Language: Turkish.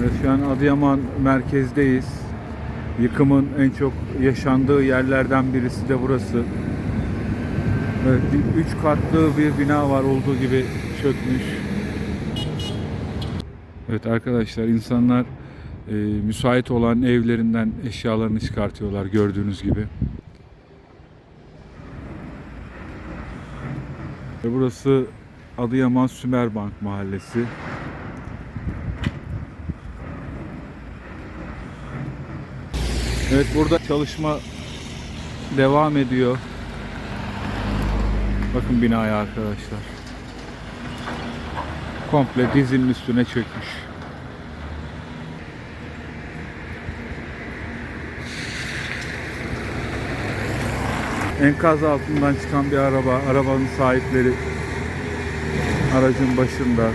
Evet, şu an Adıyaman merkezdeyiz. Yıkımın en çok yaşandığı yerlerden birisi de burası. Evet, üç katlı bir bina var olduğu gibi çökmüş. Evet arkadaşlar insanlar e, müsait olan evlerinden eşyalarını çıkartıyorlar gördüğünüz gibi. Burası Adıyaman Sümerbank Mahallesi. Evet burada çalışma devam ediyor. Bakın binaya arkadaşlar. Komple dizinin üstüne çökmüş. Enkaz altından çıkan bir araba, arabanın sahipleri aracın başında.